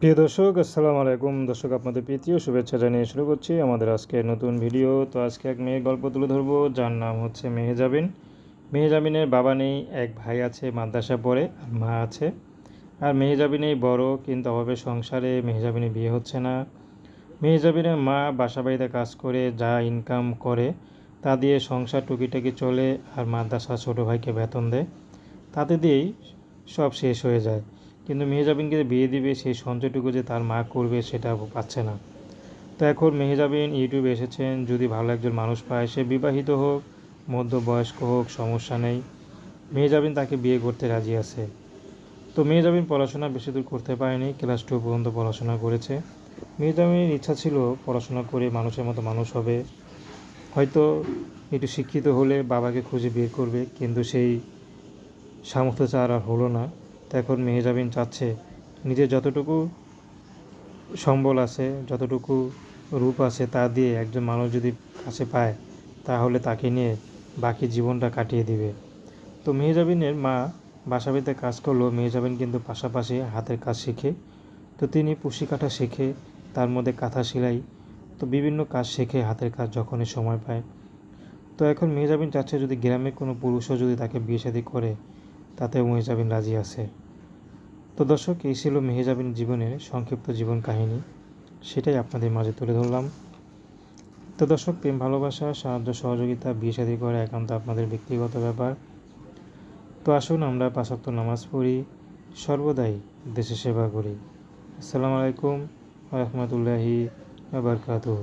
প্রিয় দর্শক, আসসালামু আলাইকুম। দর্শক, আপনাদের প্রীতীয় শুভেচ্ছা জানিয়ে শুরু করছি আমাদের আজকে নতুন ভিডিও। তো আজকে এক মেয়ের গল্প তুলে ধরবো, যার নাম হচ্ছে মেহেজাবিন। মেহেজাবিনের বাবা নেই, এক ভাই আছে মাদ্রাসা পড়ে, আর মা আছে। আর মেহেজাবিনেই বড়, কিন্তু অভাবে সংসারে মেহেজাবিনের বিয়ে হচ্ছে না। মেহেজাবিনের মা বাসা বাড়িতে কাজ করে, যা ইনকাম করে, তা দিয়ে সংসার টুকিটাকি চলে, আর মাদ্রাসা ছোটো ভাইকে বেতন দেয়। তাতে দিয়েই সব শেষ হয়ে যায়। কিন্তু মেহেজাবিনকে বিয়ে দিবে সেই সঞ্চয়টুকু যে তার মা করবে সেটা পাচ্ছে না। তো এখন মেহেজাবিন ইউটিউবে এসেছেন, যদি ভালো একজন মানুষ পায়, সে বিবাহিত হোক, মধ্যবয়স্ক হোক, সমস্যা নেই। মেহেজাবিন তাকে বিয়ে করতে রাজি আছে। তো মেহেজাবিন পড়াশোনা বেশি দূর করতে পারেনি, ক্লাস টু পর্যন্ত পড়াশোনা করেছে। মেহেজাবিনের ইচ্ছা ছিল পড়াশোনা করে মানুষের মতো মানুষ হবে। হয়তো একটু শিক্ষিত হলে বাবাকে খুঁজে বের করবে, কিন্তু সেই সামর্থ্য চার আর হলো না। এখন মেহজাবিন চাচ্ছে নিজের যতটুকু সম্বল আছে, যতটুকু রূপ আছে তা দিয়ে একজন মানুষ যদি কাছে পায়, তাহলে তাকে নিয়ে বাকি জীবনটা কাটিয়ে দিবে। তো মেহজাবিনের মা বাসাবাড়িতে কাজ করলেও মেহেজাবিন কিন্তু পাশাপাশি হাতের কাজ শিখে। তো তিনি পুষি কাটা শেখে, তার মধ্যে কাঁথা সেলাই, তো বিভিন্ন কাজ শেখে হাতের কাজ যখনই সময় পায়। তো এখন মেহজাবিন চাচ্ছে যদি গ্রামে কোনো পুরুষও যদি তাকে বিয়ে শাদী করে তাতে মেহেজাবিন রাজি আছে। তো দর্শক, এই ছিল মেহেজাবিন জীবনের সংক্ষিপ্ত জীবন কাহিনী। সেটাই আপনাদের মাঝে তুলে ধরলাম। তো দর্শক, প্রেম, ভালোবাসা, সাহায্য, সহযোগিতা, বিয়ে শাদী করা একান্ত আপনাদের ব্যক্তিগত ব্যাপার। তো আসুন আমরা পাঁচাত্তর নামাজ পড়ি, সর্বদাই দেশে সেবা করি। আসসালামু আলাইকুম রহমতুল্লাহি বারকাতুহ।